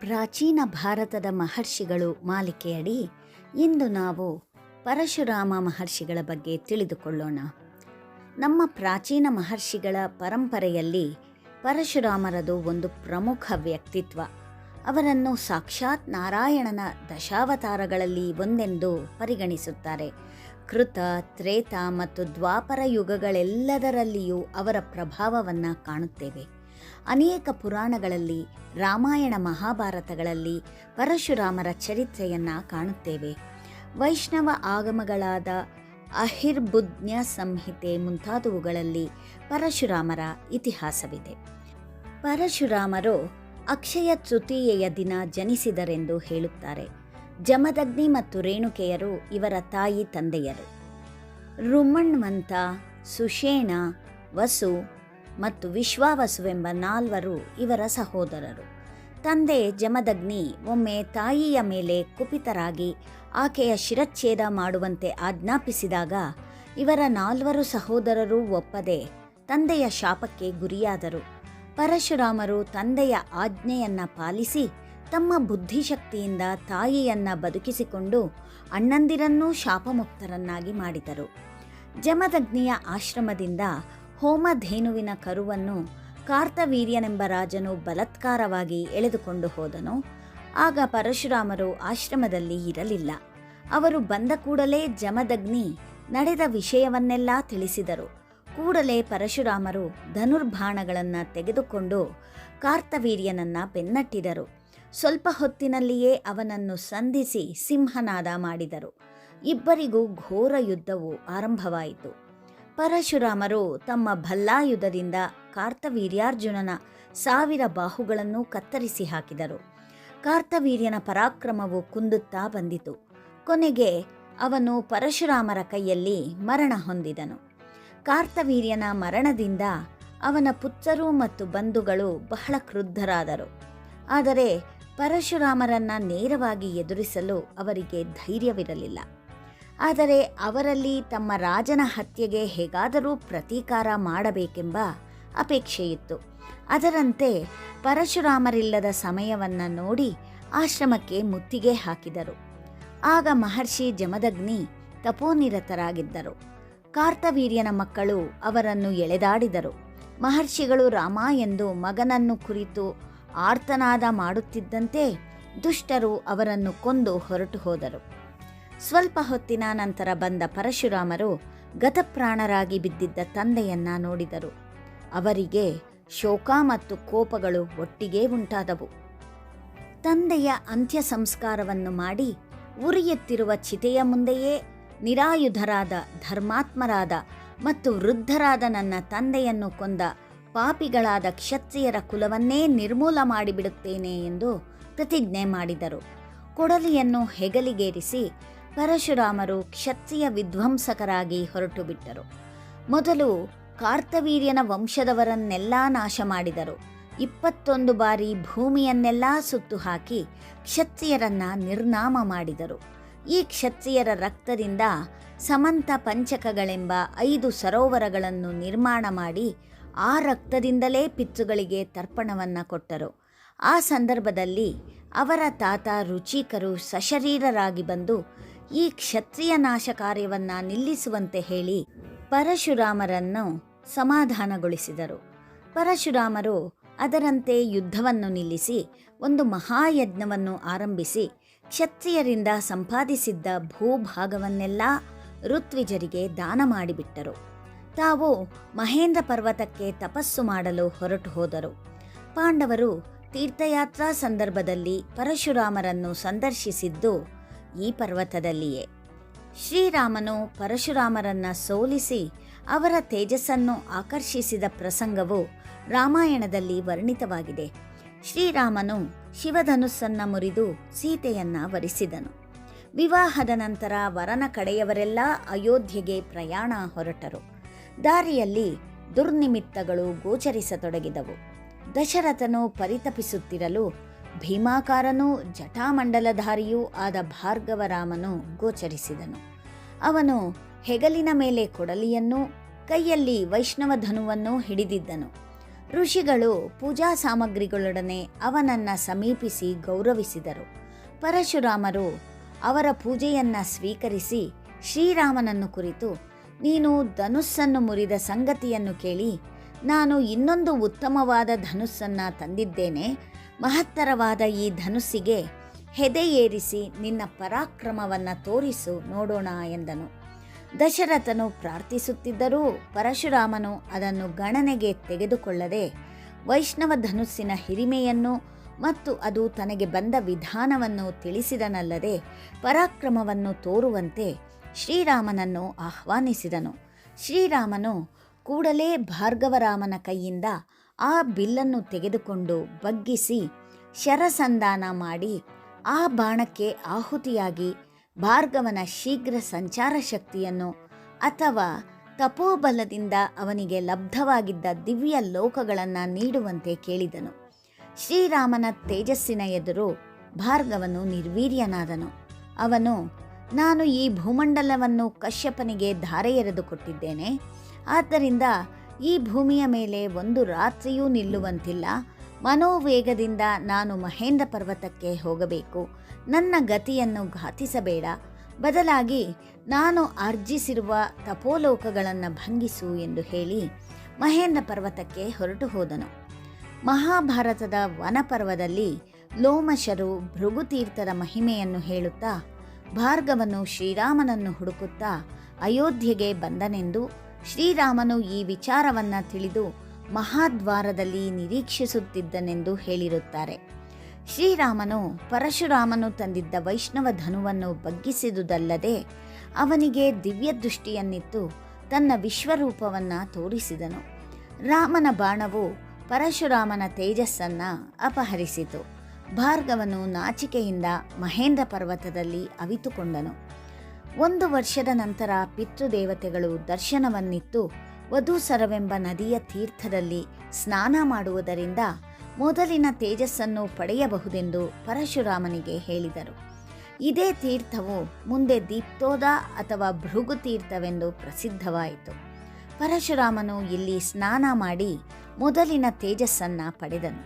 ಪ್ರಾಚೀನ ಭಾರತದ ಮಹರ್ಷಿಗಳು ಮಾಲಿಕೆಯಡಿ ಇಂದು ನಾವು ಪರಶುರಾಮ ಮಹರ್ಷಿಗಳ ಬಗ್ಗೆ ತಿಳಿದುಕೊಳ್ಳೋಣ. ನಮ್ಮ ಪ್ರಾಚೀನ ಮಹರ್ಷಿಗಳ ಪರಂಪರೆಯಲ್ಲಿ ಪರಶುರಾಮರದು ಒಂದು ಪ್ರಮುಖ ವ್ಯಕ್ತಿತ್ವ. ಅವರನ್ನು ಸಾಕ್ಷಾತ್ ನಾರಾಯಣನ ದಶಾವತಾರಗಳಲ್ಲಿ ಒಂದೆಂದು ಪರಿಗಣಿಸುತ್ತಾರೆ. ಕೃತ, ತ್ರೇತ ಮತ್ತು ದ್ವಾಪರ ಯುಗಗಳೆಲ್ಲದರಲ್ಲಿಯೂ ಅವರ ಪ್ರಭಾವವನ್ನು ಕಾಣುತ್ತೇವೆ. ಅನೇಕ ಪುರಾಣಗಳಲ್ಲಿ, ರಾಮಾಯಣ ಮಹಾಭಾರತಗಳಲ್ಲಿ ಪರಶುರಾಮರ ಚರಿತ್ರೆಯನ್ನು ಕಾಣುತ್ತೇವೆ. ವೈಷ್ಣವ ಆಗಮಗಳಾದ ಅಹಿರ್ಬುಜ್ಞ ಸಂಹಿತೆ ಮುಂತಾದವುಗಳಲ್ಲಿ ಪರಶುರಾಮರ ಇತಿಹಾಸವಿದೆ. ಪರಶುರಾಮರು ಅಕ್ಷಯ ತೃತೀಯೆಯ ದಿನ ಜನಿಸಿದರೆಂದು ಹೇಳುತ್ತಾರೆ. ಜಮದಗ್ನಿ ಮತ್ತು ರೇಣುಕೆಯರು ಇವರ ತಾಯಿ ತಂದೆಯರು. ರುಮಣ್ವಂತ, ಸುಷೇಣ, ವಸು ಮತ್ತು ವಿಶ್ವಾವಸುವೆಂಬ ನಾಲ್ವರು ಇವರ ಸಹೋದರರು. ತಂದೆ ಜಮದಗ್ನಿ, ಒಮ್ಮೆ ತಾಯಿಯ ಮೇಲೆ ಕುಪಿತರಾಗಿ ಆಕೆಯ ಶಿರಚ್ಛೇದ ಮಾಡುವಂತೆ ಆಜ್ಞಾಪಿಸಿದಾಗ ಇವರ ನಾಲ್ವರು ಸಹೋದರರೂ ಒಪ್ಪದೆ ತಂದೆಯ ಶಾಪಕ್ಕೆ ಗುರಿಯಾದರು. ಪರಶುರಾಮರು ತಂದೆಯ ಆಜ್ಞೆಯನ್ನ ಪಾಲಿಸಿ ತಮ್ಮ ಬುದ್ಧಿಶಕ್ತಿಯಿಂದ ತಾಯಿಯನ್ನ ಬದುಕಿಸಿಕೊಂಡು ಅಣ್ಣಂದಿರನ್ನೂ ಶಾಪಮುಕ್ತರನ್ನಾಗಿ ಮಾಡಿದರು. ಜಮದಗ್ನಿಯ ಆಶ್ರಮದಿಂದ ಹೋಮಧೇನುವಿನ ಕರುವನ್ನು ಕಾರ್ತವೀರ್ಯನೆಂಬ ರಾಜನು ಬಲತ್ಕಾರವಾಗಿ ಎಳೆದುಕೊಂಡು ಹೋದನು. ಆಗ ಪರಶುರಾಮರು ಆಶ್ರಮದಲ್ಲಿ ಇರಲಿಲ್ಲ. ಅವರು ಬಂದ ಕೂಡಲೇ ಜಮದಗ್ನಿ ನಡೆದ ವಿಷಯವನ್ನೆಲ್ಲ ತಿಳಿಸಿದರು. ಕೂಡಲೇ ಪರಶುರಾಮರು ಧನುರ್ಬಾಣಗಳನ್ನು ತೆಗೆದುಕೊಂಡು ಕಾರ್ತವೀರ್ಯನನ್ನು ಬೆನ್ನಟ್ಟಿದರು. ಸ್ವಲ್ಪ ಹೊತ್ತಿನಲ್ಲಿಯೇ ಅವನನ್ನು ಸಂಧಿಸಿ ಸಿಂಹನಾದ ಮಾಡಿದರು. ಇಬ್ಬರಿಗೂ ಘೋರ ಯುದ್ಧವು ಆರಂಭವಾಯಿತು. ಪರಶುರಾಮರು ತಮ್ಮ ಭಲ್ಲಾಯುಧದಿಂದ ಕಾರ್ತವೀರ್ಯಾರ್ಜುನನ ಸಾವಿರ ಬಾಹುಗಳನ್ನು ಕತ್ತರಿಸಿ ಹಾಕಿದರು. ಕಾರ್ತವೀರ್ಯನ ಪರಾಕ್ರಮವು ಕುಂದುತ್ತಾ ಬಂದಿತು. ಕೊನೆಗೆ ಅವನು ಪರಶುರಾಮರ ಕೈಯಲ್ಲಿ ಮರಣ ಹೊಂದಿದನು. ಕಾರ್ತವೀರ್ಯನ ಮರಣದಿಂದ ಅವನ ಪುತ್ರರು ಮತ್ತು ಬಂಧುಗಳು ಬಹಳ ಕ್ರುದ್ಧರಾದರು. ಆದರೆ ಪರಶುರಾಮರನ್ನ ನೇರವಾಗಿ ಎದುರಿಸಲು ಅವರಿಗೆ ಧೈರ್ಯವಿರಲಿಲ್ಲ. ಆದರೆ ಅವರಲ್ಲಿ ತಮ್ಮ ರಾಜನ ಹತ್ಯೆಗೆ ಹೇಗಾದರೂ ಪ್ರತೀಕಾರ ಮಾಡಬೇಕೆಂಬ ಅಪೇಕ್ಷೆಯಿತ್ತು. ಅದರಂತೆ ಪರಶುರಾಮರಿಲ್ಲದ ಸಮಯವನ್ನು ನೋಡಿ ಆಶ್ರಮಕ್ಕೆ ಮುತ್ತಿಗೆ ಹಾಕಿದರು. ಆಗ ಮಹರ್ಷಿ ಜಮದಗ್ನಿ ತಪೋನಿರತರಾಗಿದ್ದರು. ಕಾರ್ತವೀರ್ಯನ ಮಕ್ಕಳು ಅವರನ್ನು ಎಳೆದಾಡಿದರು. ಮಹರ್ಷಿಗಳು ರಾಮ ಎಂದು ಮಗನನ್ನು ಕುರಿತು ಆರ್ತನಾದ ಮಾಡುತ್ತಿದ್ದಂತೆ ದುಷ್ಟರು ಅವರನ್ನು ಕೊಂದು ಹೊರಟು ಹೋದರು. ಸ್ವಲ್ಪ ಹೊತ್ತಿನ ನಂತರ ಬಂದ ಪರಶುರಾಮರು ಗತಪ್ರಾಣರಾಗಿ ಬಿದ್ದಿದ್ದ ತಂದೆಯನ್ನ ನೋಡಿದರು. ಅವರಿಗೆ ಶೋಕ ಮತ್ತು ಕೋಪಗಳು ಒಟ್ಟಿಗೆ ಉಂಟಾದವು. ತಂದೆಯ ಅಂತ್ಯ ಸಂಸ್ಕಾರವನ್ನು ಮಾಡಿ ಉರಿಯುತ್ತಿರುವ ಚಿತೆಯ ಮುಂದೆಯೇ ನಿರಾಯುಧರಾದ ಧರ್ಮಾತ್ಮರಾದ ಮತ್ತು ವೃದ್ಧರಾದ ನನ್ನ ತಂದೆಯನ್ನು ಕೊಂದ ಪಾಪಿಗಳಾದ ಕ್ಷತ್ರಿಯರ ಕುಲವನ್ನೇ ನಿರ್ಮೂಲ ಮಾಡಿಬಿಡುತ್ತೇನೆ ಎಂದು ಪ್ರತಿಜ್ಞೆ ಮಾಡಿದರು. ಕೊಡಲಿಯನ್ನು ಹೆಗಲಿಗೇರಿಸಿ ಪರಶುರಾಮರು ಕ್ಷತ್ರಿಯ ವಿಧ್ವಂಸಕರಾಗಿ ಹೊರಟು ಬಿಟ್ಟರು ಮೊದಲು ಕಾರ್ತವೀರ್ಯನ ವಂಶದವರನ್ನೆಲ್ಲ ನಾಶ ಮಾಡಿದರು ಇಪ್ಪತ್ತೊಂದು ಬಾರಿ ಭೂಮಿಯನ್ನೆಲ್ಲ ಸುತ್ತು ಹಾಕಿ ಕ್ಷತ್ರಿಯರನ್ನ ನಿರ್ನಾಮ ಮಾಡಿದರು. ಈ ಕ್ಷತ್ರಿಯರ ರಕ್ತದಿಂದ ಸಮಂತ ಪಂಚಕಗಳೆಂಬ ಐದು ಸರೋವರಗಳನ್ನು ನಿರ್ಮಾಣ ಮಾಡಿ ಆ ರಕ್ತದಿಂದಲೇ ಪಿತೃಗಳಿಗೆ ತರ್ಪಣವನ್ನು ಕೊಟ್ಟರು. ಆ ಸಂದರ್ಭದಲ್ಲಿ ಅವರ ತಾತ ರುಚಿಕರು ಸಶರೀರರಾಗಿ ಬಂದು ಈ ಕ್ಷತ್ರಿಯ ನಾಶ ಕಾರ್ಯವನ್ನು ನಿಲ್ಲಿಸುವಂತೆ ಹೇಳಿ ಪರಶುರಾಮರನ್ನು ಸಮಾಧಾನಗೊಳಿಸಿದರು. ಪರಶುರಾಮರು ಅದರಂತೆ ಯುದ್ಧವನ್ನು ನಿಲ್ಲಿಸಿ ಒಂದು ಮಹಾಯಜ್ಞವನ್ನು ಆರಂಭಿಸಿ ಕ್ಷತ್ರಿಯರಿಂದ ಸಂಪಾದಿಸಿದ್ದ ಭೂಭಾಗವನ್ನೆಲ್ಲ ಋತ್ವಿಜರಿಗೆ ದಾನ ಮಾಡಿಬಿಟ್ಟರು. ತಾವು ಮಹೇಂದ್ರ ಪರ್ವತಕ್ಕೆ ತಪಸ್ಸು ಮಾಡಲು ಹೊರಟು ಹೋದರು. ಪಾಂಡವರು ತೀರ್ಥಯಾತ್ರಾ ಸಂದರ್ಭದಲ್ಲಿ ಪರಶುರಾಮರನ್ನು ಸಂದರ್ಶಿಸಿದ್ದು ಈ ಪರ್ವತದಲ್ಲಿಯೇ. ಶ್ರೀರಾಮನು ಪರಶುರಾಮರನ್ನ ಸೋಲಿಸಿ ಅವರ ತೇಜಸ್ಸನ್ನು ಆಕರ್ಷಿಸಿದ ಪ್ರಸಂಗವು ರಾಮಾಯಣದಲ್ಲಿ ವರ್ಣಿತವಾಗಿದೆ. ಶ್ರೀರಾಮನು ಶಿವಧನುಸ್ಸನ್ನ ಮುರಿದು ಸೀತೆಯನ್ನ ವರಿಸಿದನು. ವಿವಾಹದ ನಂತರ ವರನ ಕಡೆಯವರೆಲ್ಲ ಅಯೋಧ್ಯೆಗೆ ಪ್ರಯಾಣ ಹೊರಟರು. ದಾರಿಯಲ್ಲಿ ದುರ್ನಿಮಿತ್ತಗಳು ಗೋಚರಿಸತೊಡಗಿದವು. ದಶರಥನು ಪರಿತಪಿಸುತ್ತಿರಲು ಭೀಮಾಕಾರನೂ ಜಟಾಮಂಡಲಧಾರಿಯೂ ಆದ ಭಾರ್ಗವರಾಮನು ಗೋಚರಿಸಿದನು. ಅವನು ಹೆಗಲಿನ ಮೇಲೆ ಕೊಡಲಿಯನ್ನೂ ಕೈಯಲ್ಲಿ ವೈಷ್ಣವ ಧನುವನ್ನು ಹಿಡಿದಿದ್ದನು. ಋಷಿಗಳು ಪೂಜಾ ಸಾಮಗ್ರಿಗಳೊಡನೆ ಅವನನ್ನ ಸಮೀಪಿಸಿ ಗೌರವಿಸಿದರು. ಪರಶುರಾಮರು ಅವರ ಪೂಜೆಯನ್ನ ಸ್ವೀಕರಿಸಿ ಶ್ರೀರಾಮನನ್ನು ಕುರಿತು, ನೀನು ಧನುಸ್ಸನ್ನು ಮುರಿದ ಸಂಗತಿಯನ್ನು ಕೇಳಿ, ನಾನು ಇನ್ನೊಂದು ಉತ್ತಮವಾದ ಧನುಸ್ಸನ್ನು ತಂದಿದ್ದೇನೆ ಮಹತ್ತರವಾದ ಈ ಧನುಸ್ಸಿಗೆ ಹೆದೆಯೇರಿಸಿ ನಿನ್ನ ಪರಾಕ್ರಮವನ್ನು ತೋರಿಸು ನೋಡೋಣ ಎಂದನು. ದಶರಥನು ಪ್ರಾರ್ಥಿಸುತ್ತಿದ್ದರೂ ಪರಶುರಾಮನು ಅದನ್ನು ಗಣನೆಗೆ ತೆಗೆದುಕೊಳ್ಳದೆ ವೈಷ್ಣವ ಧನುಸ್ಸಿನ ಹಿರಿಮೆಯನ್ನು ಮತ್ತು ಅದು ತನಗೆ ಬಂದ ವಿಧಾನವನ್ನು ತಿಳಿಸಿದನಲ್ಲದೆ ಪರಾಕ್ರಮವನ್ನು ತೋರುವಂತೆ ಶ್ರೀರಾಮನನ್ನು ಆಹ್ವಾನಿಸಿದನು. ಶ್ರೀರಾಮನು ಕೂಡಲೇ ಭಾರ್ಗವರಾಮನ ಕೈಯಿಂದ ಆ ಬಿಲ್ಲನ್ನು ತೆಗೆದುಕೊಂಡು ಬಗ್ಗಿಸಿ ಶರಸಂಧಾನ ಮಾಡಿ ಆ ಬಾಣಕ್ಕೆ ಆಹುತಿಯಾಗಿ ಭಾರ್ಗವನ ಶೀಘ್ರ ಸಂಚಾರ ಶಕ್ತಿಯನ್ನು ಅಥವಾ ತಪೋಬಲದಿಂದ ಅವನಿಗೆ ಲಬ್ಧವಾಗಿದ್ದ ದಿವ್ಯ ಲೋಕಗಳನ್ನು ನೀಡುವಂತೆ ಕೇಳಿದನು. ಶ್ರೀರಾಮನ ತೇಜಸ್ಸಿನ ಎದುರು ಭಾರ್ಗವನು ನಿರ್ವೀರ್ಯನಾದನು. ಅವನು, ನಾನು ಈ ಭೂಮಂಡಲವನ್ನು ಕಶ್ಯಪನಿಗೆ ಧಾರೆ ಎರೆದು ಕೊಟ್ಟಿದ್ದೇನೆ. ಆದ್ದರಿಂದ ಈ ಭೂಮಿಯ ಮೇಲೆ ಒಂದು ರಾತ್ರಿಯೂ ನಿಲ್ಲುವಂತಿಲ್ಲ. ಮನೋವೇಗದಿಂದ ನಾನು ಮಹೇಂದ್ರ ಪರ್ವತಕ್ಕೆ ಹೋಗಬೇಕು. ನನ್ನ ಗತಿಯನ್ನು ಘಾತಿಸಬೇಡ. ಬದಲಾಗಿ ನಾನು ಅರ್ಜಿಸಿರುವ ತಪೋಲೋಕಗಳನ್ನು ಭಂಗಿಸು ಎಂದು ಹೇಳಿ ಮಹೇಂದ್ರ ಪರ್ವತಕ್ಕೆ ಹೊರಟು ಹೋದನು. ಮಹಾಭಾರತದ ವನಪರ್ವದಲ್ಲಿ ಲೋಮಶರು ಭೃಗುತೀರ್ಥದ ಮಹಿಮೆಯನ್ನು ಹೇಳುತ್ತಾ ಭಾರ್ಗವನ್ನು ಶ್ರೀರಾಮನನ್ನು ಹುಡುಕುತ್ತಾ ಅಯೋಧ್ಯೆಗೆ ಬಂದನೆಂದು ಶ್ರೀರಾಮನು ಈ ವಿಚಾರವನ್ನ ತಿಳಿದು ಮಹಾದ್ವಾರದಲ್ಲಿ ನಿರೀಕ್ಷಿಸುತ್ತಿದ್ದನೆಂದು ಹೇಳಿರುತ್ತಾರೆ. ಶ್ರೀರಾಮನು ಪರಶುರಾಮನು ತಂದಿದ್ದ ವೈಷ್ಣವ ಧನುವನ್ನು ಬಗ್ಗಿಸಿದುದಲ್ಲದೆ ಅವನಿಗೆ ದಿವ್ಯ ದೃಷ್ಟಿಯನ್ನಿತ್ತು ತನ್ನ ವಿಶ್ವರೂಪವನ್ನ ತೋರಿಸಿದನು. ರಾಮನ ಬಾಣವು ಪರಶುರಾಮನ ತೇಜಸ್ಸನ್ನ ಅಪಹರಿಸಿತು. ಭಾರ್ಗವನು ನಾಚಿಕೆಯಿಂದ ಮಹೇಂದ್ರ ಪರ್ವತದಲ್ಲಿ ಅವಿತುಕೊಂಡನು. ಒಂದು ವರ್ಷದ ನಂತರ ಪಿತೃದೇವತೆಗಳು ದರ್ಶನವನ್ನಿತ್ತು ವಧೂಸರವೆಂಬ ನದಿಯ ತೀರ್ಥದಲ್ಲಿ ಸ್ನಾನ ಮಾಡುವುದರಿಂದ ಮೊದಲಿನ ತೇಜಸ್ಸನ್ನು ಪಡೆಯಬಹುದೆಂದು ಪರಶುರಾಮನಿಗೆ ಹೇಳಿದರು. ಇದೇ ತೀರ್ಥವು ಮುಂದೆ ದೀಪ್ತೋದ ಅಥವಾ ಭೃಗು ತೀರ್ಥವೆಂದು ಪ್ರಸಿದ್ಧವಾಯಿತು. ಪರಶುರಾಮನು ಇಲ್ಲಿ ಸ್ನಾನ ಮಾಡಿ ಮೊದಲಿನ ತೇಜಸ್ಸನ್ನು ಪಡೆದನು.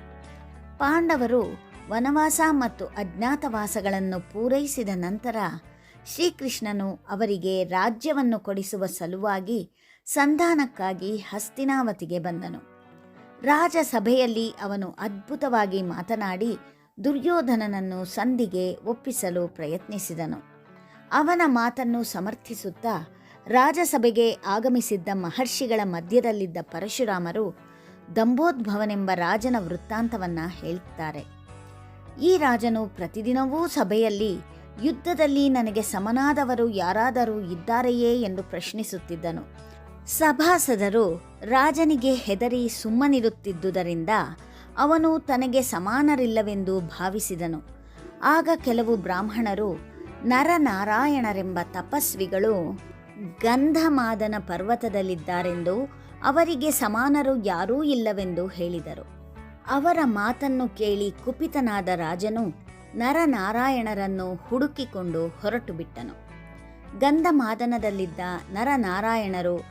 ಪಾಂಡವರು ವನವಾಸ ಮತ್ತು ಅಜ್ಞಾತವಾಸಗಳನ್ನು ಪೂರೈಸಿದ ನಂತರ ಶ್ರೀಕೃಷ್ಣನು ಅವರಿಗೆ ರಾಜ್ಯವನ್ನು ಕೊಡಿಸುವ ಸಲುವಾಗಿ ಸಂಧಾನಕ್ಕಾಗಿ ಹಸ್ತಿನಾವತಿಗೆ ಬಂದನು. ರಾಜಸಭೆಯಲ್ಲಿ ಅವನು ಅದ್ಭುತವಾಗಿ ಮಾತನಾಡಿ ದುರ್ಯೋಧನನನ್ನು ಸಂಧಿಗೆ ಒಪ್ಪಿಸಲು ಪ್ರಯತ್ನಿಸಿದನು. ಅವನ ಮಾತನ್ನು ಸಮರ್ಥಿಸುತ್ತಾ ರಾಜಸಭೆಗೆ ಆಗಮಿಸಿದ್ದ ಮಹರ್ಷಿಗಳ ಮಧ್ಯದಲ್ಲಿದ್ದ ಪರಶುರಾಮರು ದಂಬೋದ್ಭವನೆಂಬ ರಾಜನ ವೃತ್ತಾಂತವನ್ನ ಹೇಳುತ್ತಾರೆ ಈ ರಾಜನು ಪ್ರತಿದಿನವೂ ಸಭೆಯಲ್ಲಿ ಯುದ್ಧದಲ್ಲಿ ನನಗೆ ಸಮನಾದವರು ಯಾರಾದರೂ ಇದ್ದಾರೆಯೇ ಎಂದು ಪ್ರಶ್ನಿಸುತ್ತಿದ್ದನು. ಸಭಾಸದರು ರಾಜನಿಗೆ ಹೆದರಿ ಸುಮ್ಮನಿರುತ್ತಿದ್ದುದರಿಂದ ಅವನು ತನಗೆ ಸಮಾನರಿಲ್ಲವೆಂದು ಭಾವಿಸಿದನು. ಆಗ ಕೆಲವು ಬ್ರಾಹ್ಮಣರು ನರನಾರಾಯಣರೆಂಬ ತಪಸ್ವಿಗಳು ಗಂಧಮಾದನ ಪರ್ವತದಲ್ಲಿದ್ದಾರೆಂದು ಅವರಿಗೆ ಸಮಾನರು ಯಾರೂ ಇಲ್ಲವೆಂದು ಹೇಳಿದರು. ಅವರ ಮಾತನ್ನು ಕೇಳಿ ಕುಪಿತನಾದ ರಾಜನು ನರನಾರಾಯಣರನ್ನು ಹುಡುಕಿಕೊಂಡು ಹೊರಟು ಬಿಟ್ಟನು ಗಂಧಮಾದನದಲ್ಲಿದ್ದ ನರನಾರಾಯಣರು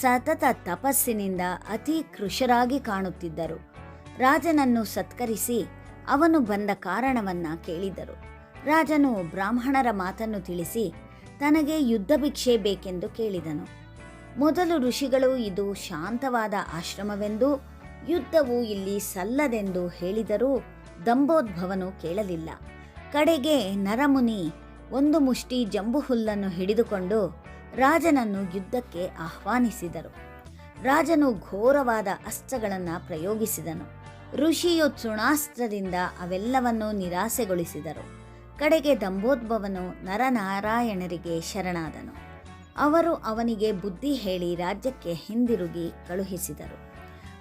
ಸತತ ತಪಸ್ಸಿನಿಂದ ಅತಿ ಕೃಶರಾಗಿ ಕಾಣುತ್ತಿದ್ದರು. ರಾಜನನ್ನು ಸತ್ಕರಿಸಿ ಅವನು ಬಂದ ಕಾರಣವನ್ನ ಕೇಳಿದರು. ರಾಜನು ಬ್ರಾಹ್ಮಣರ ಮಾತನ್ನು ತಿಳಿಸಿ ತನಗೆ ಯುದ್ಧ ಭಿಕ್ಷೆ ಬೇಕೆಂದು ಕೇಳಿದನು. ಮೊದಲು ಋಷಿಗಳು ಇದು ಶಾಂತವಾದ ಆಶ್ರಮವೆಂದು, ಯುದ್ಧವು ಇಲ್ಲಿ ಸಲ್ಲದೆಂದು ಹೇಳಿದರೂ ದಂಬೋದ್ಭವನು ಕೇಳಲಿಲ್ಲ. ಕಡೆಗೆ ನರಮುನಿ ಒಂದು ಮುಷ್ಟಿ ಜಂಬು ಹುಲ್ಲನ್ನು ಹಿಡಿದುಕೊಂಡು ರಾಜನನ್ನು ಯುದ್ಧಕ್ಕೆ ಆಹ್ವಾನಿಸಿದರು. ರಾಜನು ಘೋರವಾದ ಅಸ್ತ್ರಗಳನ್ನು ಪ್ರಯೋಗಿಸಿದನು. ಋಷಿಯು ತೃಣಾಸ್ತ್ರದಿಂದ ಅವೆಲ್ಲವನ್ನೂ ನಿರಾಸೆಗೊಳಿಸಿದರು. ಕಡೆಗೆ ದಂಬೋದ್ಭವನು ನರನಾರಾಯಣರಿಗೆ ಶರಣಾದನು. ಅವರು ಅವನಿಗೆ ಬುದ್ಧಿ ಹೇಳಿ ರಾಜ್ಯಕ್ಕೆ ಹಿಂದಿರುಗಿ ಕಳುಹಿಸಿದರು.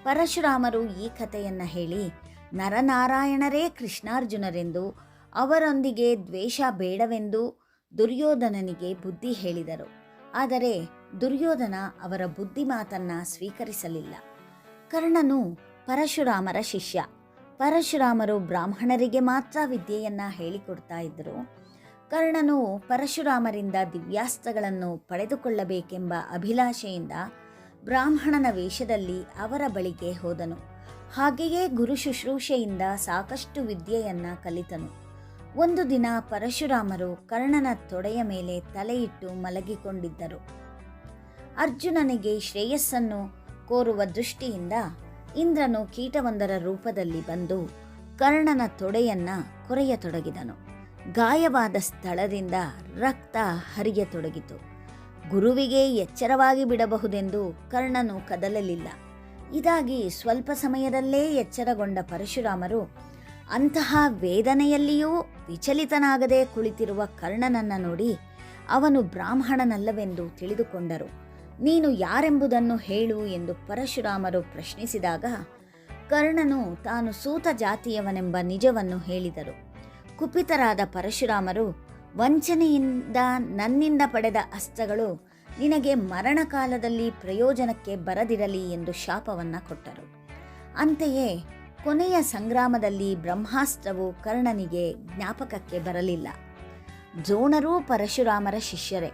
ಪರಶುರಾಮರು ಈ ಕಥೆಯನ್ನು ಹೇಳಿ ನರನಾರಾಯಣರೇ ಕೃಷ್ಣಾರ್ಜುನರೆಂದು ಅವರೊಂದಿಗೆ ದ್ವೇಷ ಬೇಡವೆಂದು ದುರ್ಯೋಧನನಿಗೆ ಬುದ್ಧಿ ಹೇಳಿದರು. ಆದರೆ ದುರ್ಯೋಧನ ಅವರ ಬುದ್ಧಿ ಮಾತನ್ನ ಸ್ವೀಕರಿಸಲಿಲ್ಲ. ಕರ್ಣನು ಪರಶುರಾಮರ ಶಿಷ್ಯ. ಪರಶುರಾಮರು ಬ್ರಾಹ್ಮಣರಿಗೆ ಮಾತ್ರ ವಿದ್ಯೆಯನ್ನು ಹೇಳಿಕೊಡ್ತಾ ಇದ್ದರು. ಕರ್ಣನು ಪರಶುರಾಮರಿಂದ ದಿವ್ಯಾಸ್ತ್ರಗಳನ್ನು ಪಡೆದುಕೊಳ್ಳಬೇಕೆಂಬ ಅಭಿಲಾಷೆಯಿಂದ ಬ್ರಾಹ್ಮಣನ ವೇಷದಲ್ಲಿ ಅವರ ಬಳಿಗೆ ಹೋದನು. ಹಾಗೆಯೇ ಗುರು ಶುಶ್ರೂಷೆಯಿಂದ ಸಾಕಷ್ಟು ವಿದ್ಯೆಯನ್ನ ಕಲಿತನು. ಒಂದು ದಿನ ಪರಶುರಾಮರು ಕರ್ಣನ ತೊಡೆಯ ಮೇಲೆ ತಲೆಯಿಟ್ಟು ಮಲಗಿಕೊಂಡಿದ್ದರು. ಅರ್ಜುನನಿಗೆ ಶ್ರೇಯಸ್ಸನ್ನು ಕೋರುವ ದೃಷ್ಟಿಯಿಂದ ಇಂದ್ರನು ಕೀಟವೊಂದರ ರೂಪದಲ್ಲಿ ಬಂದು ಕರ್ಣನ ತೊಡೆಯನ್ನ ಕೊರೆಯತೊಡಗಿದನು. ಗಾಯವಾದ ಸ್ಥಳದಿಂದ ರಕ್ತ ಹರಿಯತೊಡಗಿತು. ಗುರುವಿಗೆ ಎಚ್ಚರವಾಗಿ ಬಿಡಬಹುದೆಂದು ಕರ್ಣನು ಕದಲಲಿಲ್ಲ. ಇದಾಗಿ ಸ್ವಲ್ಪ ಸಮಯದಲ್ಲೇ ಎಚ್ಚರಗೊಂಡ ಪರಶುರಾಮರು, ಅಂತಹ ವೇದನೆಯಲ್ಲಿಯೂ ವಿಚಲಿತನಾಗದೆ ಕುಳಿತಿರುವ ಕರ್ಣನನ್ನ ನೋಡಿ ಅವನು ಬ್ರಾಹ್ಮಣನಲ್ಲವೆಂದು ತಿಳಿದುಕೊಂಡರು. ನೀನು ಯಾರೆಂಬುದನ್ನು ಹೇಳು ಎಂದು ಪರಶುರಾಮರು ಪ್ರಶ್ನಿಸಿದಾಗ ಕರ್ಣನು ತಾನು ಸೂತ ಜಾತಿಯವನೆಂಬ ನಿಜವನ್ನು ಹೇಳಿದರು. ಕುಪಿತರಾದ ಪರಶುರಾಮರು, ವಂಚನೆಯಿಂದ ನನ್ನಿಂದ ಪಡೆದ ಅಸ್ತ್ರಗಳು ನಿನಗೆ ಮರಣಕಾಲದಲ್ಲಿ ಪ್ರಯೋಜನಕ್ಕೆ ಬರದಿರಲಿ ಎಂದು ಶಾಪವನ್ನ ಕೊಟ್ಟರು. ಅಂತೆಯೇ ಕೊನೆಯ ಸಂಗ್ರಾಮದಲ್ಲಿ ಬ್ರಹ್ಮಾಸ್ತ್ರವು ಕರ್ಣನಿಗೆ ಜ್ಞಾಪಕಕ್ಕೆ ಬರಲಿಲ್ಲ. ದ್ರೋಣರೂ ಪರಶುರಾಮರ ಶಿಷ್ಯರೇ,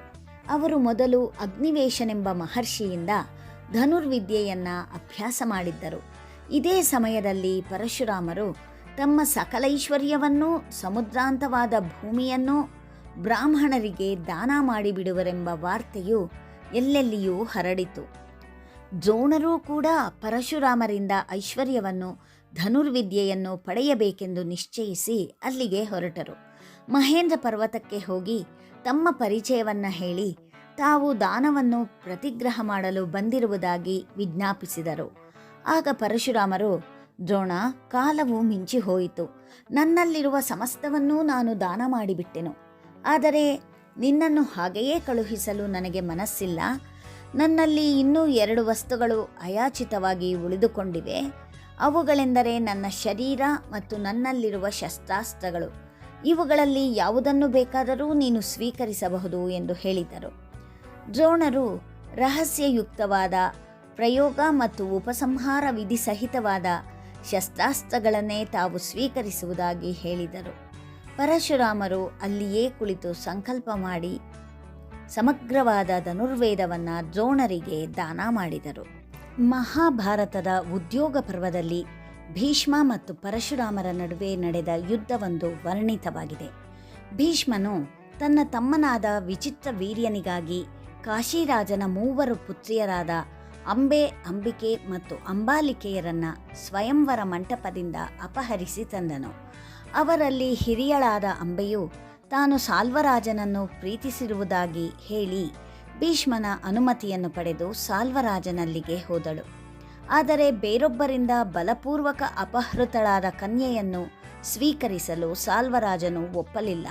ಅವರು ಮೊದಲು ಅಗ್ನಿವೇಶನೆಂಬ ಮಹರ್ಷಿಯಿಂದ ಧನುರ್ವಿದ್ಯೆಯನ್ನು ಅಭ್ಯಾಸ ಮಾಡಿದ್ದರು. ಇದೇ ಸಮಯದಲ್ಲಿ ಪರಶುರಾಮರು ತಮ್ಮ ಸಕಲೈಶ್ವರ್ಯವನ್ನೂ ಸಮುದ್ರಾಂತವಾದ ಭೂಮಿಯನ್ನೂ ಬ್ರಾಹ್ಮಣರಿಗೆ ದಾನ ಮಾಡಿಬಿಡುವರೆಂಬ ವಾರ್ತೆಯು ಎಲ್ಲೆಲ್ಲಿಯೂ ಹರಡಿತು. ದ್ರೋಣರೂ ಕೂಡ ಪರಶುರಾಮರಿಂದ ಐಶ್ವರ್ಯವನ್ನು, ಧನುರ್ವಿದ್ಯೆಯನ್ನು ಪಡೆಯಬೇಕೆಂದು ನಿಶ್ಚಯಿಸಿ ಅಲ್ಲಿಗೆ ಹೊರಟರು. ಮಹೇಂದ್ರ ಪರ್ವತಕ್ಕೆ ಹೋಗಿ ತಮ್ಮ ಪರಿಚಯವನ್ನ ಹೇಳಿ ತಾವು ದಾನವನ್ನು ಪ್ರತಿಗ್ರಹ ಮಾಡಲು ಬಂದಿರುವುದಾಗಿ ವಿಜ್ಞಾಪಿಸಿದರು. ಆಗ ಪರಶುರಾಮರು, ದ್ರೋಣ, ಕಾಲವು ಮಿಂಚಿ ಹೋಯಿತು ನನ್ನಲ್ಲಿರುವ ಸಮಸ್ತವನ್ನೂ ನಾನು ದಾನ ಮಾಡಿಬಿಟ್ಟೆನು. ಆದರೆ ನಿನ್ನನ್ನು ಹಾಗೆಯೇ ಕಳುಹಿಸಲು ನನಗೆ ಮನಸ್ಸಿಲ್ಲ. ನನ್ನಲ್ಲಿ ಇನ್ನೂ ಎರಡು ವಸ್ತುಗಳು ಅಯಾಚಿತವಾಗಿ ಉಳಿದುಕೊಂಡಿವೆ. ಅವುಗಳೆಂದರೆ ನನ್ನ ಶರೀರ ಮತ್ತು ನನ್ನಲ್ಲಿರುವ ಶಸ್ತ್ರಾಸ್ತ್ರಗಳು. ಇವುಗಳಲ್ಲಿ ಯಾವುದನ್ನು ಬೇಕಾದರೂ ನೀನು ಸ್ವೀಕರಿಸಬಹುದು ಎಂದು ಹೇಳಿದರು. ದ್ರೋಣರು ರಹಸ್ಯಯುಕ್ತವಾದ ಪ್ರಯೋಗ ಮತ್ತು ಉಪಸಂಹಾರ ವಿಧಿ ಸಹಿತವಾದ ಶಸ್ತ್ರಾಸ್ತ್ರಗಳನ್ನೇ ತಾವು ಸ್ವೀಕರಿಸುವುದಾಗಿ ಹೇಳಿದರು. ಪರಶುರಾಮರು ಅಲ್ಲಿಯೇ ಕುಳಿತು ಸಂಕಲ್ಪ ಮಾಡಿ ಸಮಗ್ರವಾದ ಧನುರ್ವೇದವನ್ನು ದ್ರೋಣರಿಗೆ ದಾನ ಮಾಡಿದರು. ಮಹಾಭಾರತದ ಉದ್ಯೋಗ ಪರ್ವದಲ್ಲಿ ಭೀಷ್ಮ ಮತ್ತು ಪರಶುರಾಮರ ನಡುವೆ ನಡೆದ ಯುದ್ಧವೊಂದು ವರ್ಣಿತವಾಗಿದೆ. ಭೀಷ್ಮನು ತನ್ನ ತಮ್ಮನಾದ ವಿಚಿತ್ರ ವೀರ್ಯನಿಗಾಗಿ ಕಾಶಿರಾಜನ ಮೂವರು ಪುತ್ರಿಯರಾದ ಅಂಬೆ, ಅಂಬಿಕೆ ಮತ್ತು ಅಂಬಾಲಿಕೆಯರನ್ನ ಸ್ವಯಂವರ ಮಂಟಪದಿಂದ ಅಪಹರಿಸಿ ತಂದನು. ಅವರಲ್ಲಿ ಹಿರಿಯಳಾದ ಅಂಬೆಯು ತಾನು ಸಾಲ್ವರಾಜನನ್ನು ಪ್ರೀತಿಸಿರುವುದಾಗಿ ಹೇಳಿ ಭೀಷ್ಮನ ಅನುಮತಿಯನ್ನು ಪಡೆದು ಸಾಲ್ವರಾಜನಲ್ಲಿಗೆ ಹೋದಳು. ಆದರೆ ಬೇರೊಬ್ಬರಿಂದ ಬಲಪೂರ್ವಕ ಅಪಹೃತಳಾದ ಕನ್ಯೆಯನ್ನು ಸ್ವೀಕರಿಸಲು ಸಾಲ್ವರಾಜನು ಒಪ್ಪಲಿಲ್ಲ.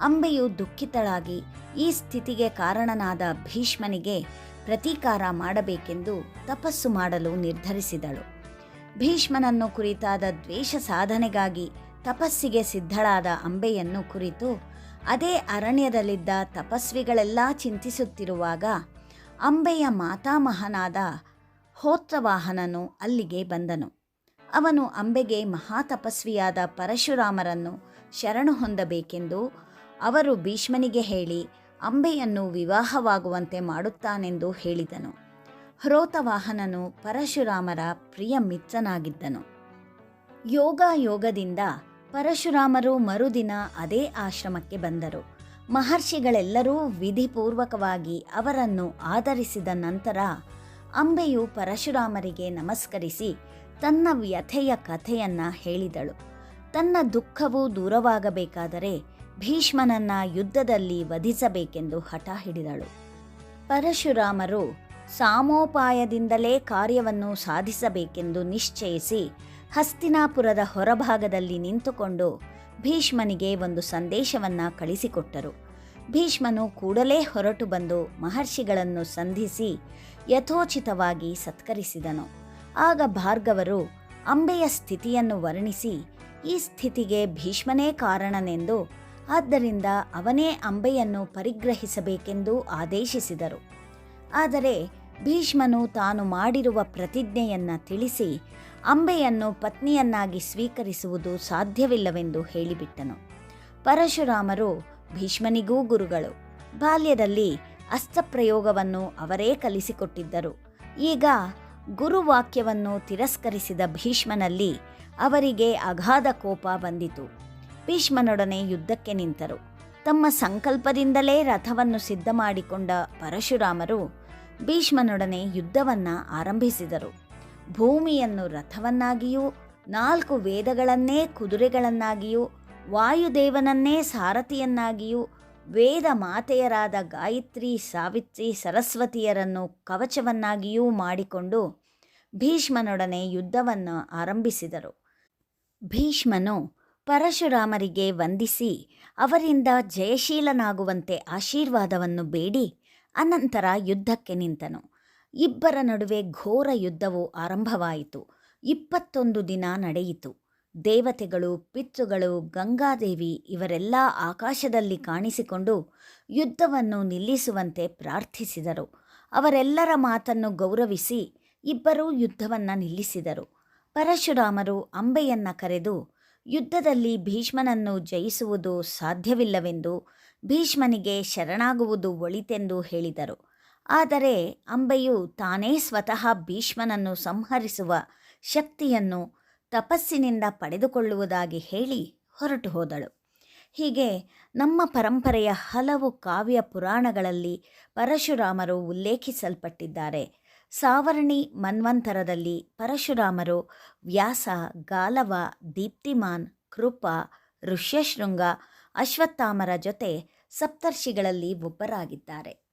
ಅಂಬೆಯು ದುಃಖಿತಳಾಗಿ ಈ ಸ್ಥಿತಿಗೆ ಕಾರಣನಾದ ಭೀಷ್ಮನಿಗೆ ಪ್ರತೀಕಾರ ಮಾಡಬೇಕೆಂದು ತಪಸ್ಸು ಮಾಡಲು ನಿರ್ಧರಿಸಿದಳು. ಭೀಷ್ಮನನ್ನು ಕುರಿತಾದ ದ್ವೇಷ ಸಾಧನೆಗಾಗಿ ತಪಸ್ಸಿಗೆ ಸಿದ್ಧಳಾದ ಅಂಬೆಯನ್ನು ಕುರಿತು ಅದೇ ಅರಣ್ಯದಲ್ಲಿದ್ದ ತಪಸ್ವಿಗಳೆಲ್ಲ ಚಿಂತಿಸುತ್ತಿರುವಾಗ ಅಂಬೆಯ ಮಾತಾಮಹನಾದ ಹೋತ್ರವಾಹನನು ಅಲ್ಲಿಗೆ ಬಂದನು. ಅವನು ಅಂಬೆಗೆ ಮಹಾತಪಸ್ವಿಯಾದ ಪರಶುರಾಮರನ್ನು ಶರಣು ಹೊಂದಬೇಕೆಂದು ಅವರು ಭೀಷ್ಮನಿಗೆ ಹೇಳಿ ಅಂಬೆಯನ್ನು ವಿವಾಹವಾಗುವಂತೆ ಮಾಡುತ್ತಾನೆಂದು ಹೇಳಿದನು. ಹ್ರೋತವಾಹನನು ಪರಶುರಾಮರ ಪ್ರಿಯ ಮಿತ್ರನಾಗಿದ್ದನು. ಯೋಗ ಯೋಗದಿಂದ ಪರಶುರಾಮರು ಮರುದಿನ ಅದೇ ಆಶ್ರಮಕ್ಕೆ ಬಂದರು. ಮಹರ್ಷಿಗಳೆಲ್ಲರೂ ವಿಧಿಪೂರ್ವಕವಾಗಿ ಅವರನ್ನು ಆದರಿಸಿದ ನಂತರ ಅಂಬೆಯು ಪರಶುರಾಮರಿಗೆ ನಮಸ್ಕರಿಸಿ ತನ್ನ ವ್ಯಥೆಯ ಕಥೆಯನ್ನ ಹೇಳಿದಳು. ತನ್ನ ದುಃಖವು ದೂರವಾಗಬೇಕಾದರೆ ಭೀಷ್ಮನನ್ನ ಯುದ್ಧದಲ್ಲಿ ವಧಿಸಬೇಕೆಂದು ಹಠ ಹಿಡಿದಳು. ಪರಶುರಾಮರು ಸಾಮೋಪಾಯದಿಂದಲೇ ಕಾರ್ಯವನ್ನು ಸಾಧಿಸಬೇಕೆಂದು ನಿಶ್ಚಯಿಸಿ ಹಸ್ತಿನಾಪುರದ ಹೊರಭಾಗದಲ್ಲಿ ನಿಂತುಕೊಂಡು ಭೀಷ್ಮನಿಗೆ ಒಂದು ಸಂದೇಶವನ್ನ ಕಳಿಸಿಕೊಟ್ಟರು. ಭೀಷ್ಮನು ಕೂಡಲೇ ಹೊರಟು ಬಂದು ಮಹರ್ಷಿಗಳನ್ನು ಸಂಧಿಸಿ ಯಥೋಚಿತವಾಗಿ ಸತ್ಕರಿಸಿದನು. ಆಗ ಭಾರ್ಗವರು ಅಂಬೆಯ ಸ್ಥಿತಿಯನ್ನು ವರ್ಣಿಸಿ, ಈ ಸ್ಥಿತಿಗೆ ಭೀಷ್ಮನೇ ಕಾರಣನೆಂದು, ಆದ್ದರಿಂದ ಅವನೇ ಅಂಬೆಯನ್ನು ಪರಿಗ್ರಹಿಸಬೇಕೆಂದು ಆದೇಶಿಸಿದರು. ಆದರೆ ಭೀಷ್ಮನು ತಾನು ಮಾಡಿರುವ ಪ್ರತಿಜ್ಞೆಯನ್ನು ತಿಳಿಸಿ ಅಂಬೆಯನ್ನು ಪತ್ನಿಯನ್ನಾಗಿ ಸ್ವೀಕರಿಸುವುದು ಸಾಧ್ಯವಿಲ್ಲವೆಂದು ಹೇಳಿಬಿಟ್ಟನು. ಪರಶುರಾಮರು ಭೀಷ್ಮನಿಗೂ ಗುರುಗಳು. ಬಾಲ್ಯದಲ್ಲಿ ಅಸ್ತ್ರಪ್ರಯೋಗವನ್ನು ಅವರೇ ಕಲಿಸಿಕೊಟ್ಟಿದ್ದರು. ಈಗ ಗುರುವಾಕ್ಯವನ್ನು ತಿರಸ್ಕರಿಸಿದ ಭೀಷ್ಮನಲ್ಲಿ ಅವರಿಗೆ ಅಗಾಧ ಕೋಪ ಬಂದಿತು. ಭೀಷ್ಮನೊಡನೆ ಯುದ್ಧಕ್ಕೆ ನಿಂತರು. ತಮ್ಮ ಸಂಕಲ್ಪದಿಂದಲೇ ರಥವನ್ನು ಸಿದ್ಧ ಮಾಡಿಕೊಂಡ ಪರಶುರಾಮರು ಭೀಷ್ಮನೊಡನೆ ಯುದ್ಧವನ್ನು ಆರಂಭಿಸಿದರು. ಭೂಮಿಯನ್ನು ರಥವನ್ನಾಗಿಯೂ, ನಾಲ್ಕು ವೇದಗಳನ್ನೇ ಕುದುರೆಗಳನ್ನಾಗಿಯೂ, ವಾಯುದೇವನನ್ನೇ ಸಾರಥಿಯನ್ನಾಗಿಯೂ, ವೇದ ಮಾತೆಯರಾದ ಗಾಯತ್ರಿ, ಸಾವಿತ್ರಿ, ಸರಸ್ವತಿಯರನ್ನು ಕವಚವನ್ನಾಗಿಯೂ ಮಾಡಿಕೊಂಡು ಭೀಷ್ಮನೊಡನೆ ಯುದ್ಧವನ್ನು ಆರಂಭಿಸಿದರು. ಭೀಷ್ಮನು ಪರಶುರಾಮರಿಗೆ ವಂದಿಸಿ ಅವರಿಂದ ಜಯಶೀಲನಾಗುವಂತೆ ಆಶೀರ್ವಾದವನ್ನು ಬೇಡಿ, ಅನಂತರ ಯುದ್ಧಕ್ಕೆ ನಿಂತನು. ಇಬ್ಬರ ನಡುವೆ ಘೋರ ಯುದ್ಧವು ಆರಂಭವಾಯಿತು. ಇಪ್ಪತ್ತೊಂದು ದಿನ ನಡೆಯಿತು. ದೇವತೆಗಳು, ಪಿತೃಗಳು, ಗಂಗಾದೇವಿ ಇವರೆಲ್ಲ ಆಕಾಶದಲ್ಲಿ ಕಾಣಿಸಿಕೊಂಡು ಯುದ್ಧವನ್ನು ನಿಲ್ಲಿಸುವಂತೆ ಪ್ರಾರ್ಥಿಸಿದರು. ಅವರೆಲ್ಲರ ಮಾತನ್ನು ಗೌರವಿಸಿ ಇಬ್ಬರೂ ಯುದ್ಧವನ್ನು ನಿಲ್ಲಿಸಿದರು. ಪರಶುರಾಮರು ಅಂಬೆಯನ್ನ ಕರೆದು, ಯುದ್ಧದಲ್ಲಿ ಭೀಷ್ಮನನ್ನು ಜಯಿಸುವುದು ಸಾಧ್ಯವಿಲ್ಲವೆಂದು ಭೀಷ್ಮನಿಗೆ ಶರಣಾಗುವುದು ಒಳಿತೆಂದು ಹೇಳಿದರು. ಆದರೆ ಅಂಬೆಯು ತಾನೇ ಸ್ವತಃ ಭೀಷ್ಮನನ್ನು ಸಂಹರಿಸುವ ಶಕ್ತಿಯನ್ನು ತಪಸ್ಸಿನಿಂದ ಪಡೆದುಕೊಳ್ಳುವುದಾಗಿ ಹೇಳಿ ಹೊರಟು ಹೋದಳು. ಹೀಗೆ ನಮ್ಮ ಪರಂಪರೆಯ ಹಲವು ಕಾವ್ಯ ಪುರಾಣಗಳಲ್ಲಿ ಪರಶುರಾಮರು ಉಲ್ಲೇಖಿಸಲ್ಪಟ್ಟಿದ್ದಾರೆ. ಸಾವರ್ಣಿ ಮನ್ವಂತರದಲ್ಲಿ ಪರಶುರಾಮರು ವ್ಯಾಸ, ಗಾಲವ, ದೀಪ್ತಿಮಾನ್, ಕೃಪ, ಋಷ್ಯಶೃಂಗ, ಅಶ್ವತ್ಥಾಮರ ಜೊತೆ ಸಪ್ತರ್ಷಿಗಳಲ್ಲಿ ಒಬ್ಬರಾಗಿದ್ದಾರೆ.